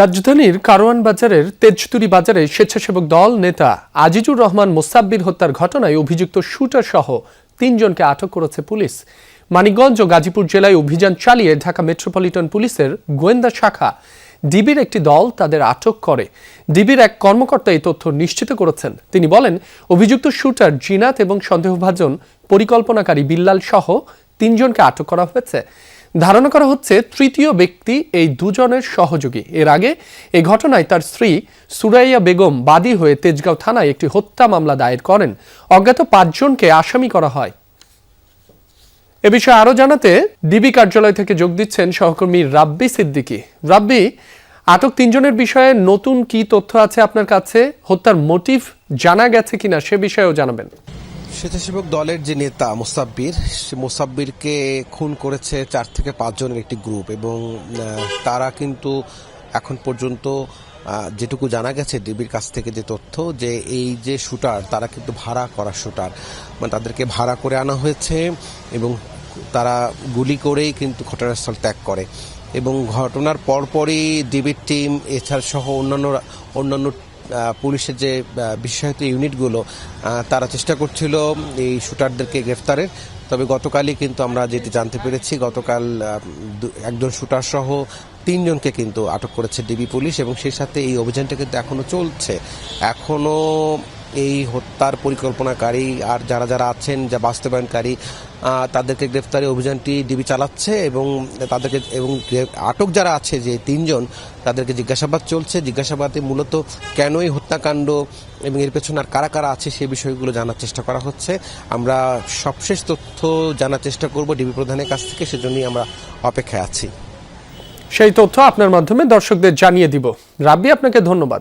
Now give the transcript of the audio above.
রাজধানীর কারওয়ান বাজারের তেজতুরি বাজারে স্বেচ্ছাসেবক দল নেতা আজিজুর রহমান মোসাব্বির হত্যার ঘটনায় অভিযুক্ত শুটার সহ তিনজনকে আটক করেছে পুলিশ। মানিকগঞ্জ ও গাজীপুর জেলায় অভিযান চালিয়ে ঢাকা মেট্রোপলিটন পুলিশের গোয়েন্দা শাখা ডিবির একটি দল তাদের আটক করে। ডিবির এক কর্মকর্তা এই তথ্য নিশ্চিত করেছেন। তিনি বলেন, অভিযুক্ত শুটার জিনাত এবং সন্দেহভাজন পরিকল্পনাকারী বিল্লাল সহ তিনজনকে আটক করা হয়েছে। ধারণা করা হচ্ছে তৃতীয় ব্যক্তি এই দুজনের সহযোগী। এর আগে এই ঘটনায় তার স্ত্রী সুরাইয়া বেগম বাদী হয়ে তেজগাঁও থানায় একটি হত্যা মামলা দায়ের করেন। অজ্ঞাত পাঁচজনকে আসামি করা হয়। এ বিষয়ে আরও জানাতে ডিবি কার্যালয় থেকে যোগ দিচ্ছেন সহকর্মী রাব্বি সিদ্দিকী। রাব্বি, আটক তিনজনের বিষয়ে নতুন কি তথ্য আছে আপনার কাছে? হত্যার মোটিভ জানা গেছে কিনা সে বিষয়েও জানাবেন। স্বেচ্ছাসেবক দলের যে নেতা মোসাব্বির, সে মোসাব্বিরকে খুন করেছে চার থেকে পাঁচজনের একটি গ্রুপ এবং তারা কিন্তু এখন পর্যন্ত যেটুকু জানা গেছে ডিবির কাছ থেকে যে তথ্য যে এই যে শুটার, তারা কিন্তু ভাড়া করা শুটার। মানে তাদেরকে ভাড়া করে আনা হয়েছে এবং তারা গুলি করেই কিন্তু ঘটনাস্থল ত্যাগ করে। এবং ঘটনার পরপরই ডিবির টিম, এছাড়া সহ অন্যান্য অন্যান্য পুলিশের যে বিশেষায়িত ইউনিটগুলো তারা চেষ্টা করছিল এই শুটারদেরকে গ্রেফতারের। তবে গতকালই কিন্তু আমরা যেটি জানতে পেরেছি, গতকাল একজন শুটার সহ তিনজনকে কিন্তু আটক করেছে ডিবি পুলিশ এবং সেই সাথে এই অভিযানটা কিন্তু এখনও চলছে। এখনও এই হত্যার পরিকল্পনাকারী আর যারা যারা আছেন, যা বাস্তবায়নকারী তাদেরকে গ্রেফতারি অভিযানটি ডিবি চালাচ্ছে এবং তাদেরকে, এবং আটক যারা আছে, যে তিনজন, তাদেরকে জিজ্ঞাসাবাদ চলছে। জিজ্ঞাসাবাদে মূলত কেনই হত্যাকাণ্ড এবং এর পেছনে আর কারা কারা আছে সেই বিষয়গুলো জানার চেষ্টা করা হচ্ছে। আমরা সবশেষ তথ্য জানার চেষ্টা করব ডিবি প্রধানের কাছ থেকে, সেজন্যই আমরা অপেক্ষায় আছি। সেই তথ্য আপনার মাধ্যমে দর্শকদের জানিয়ে দিব। রাব্বি, আপনাকে ধন্যবাদ।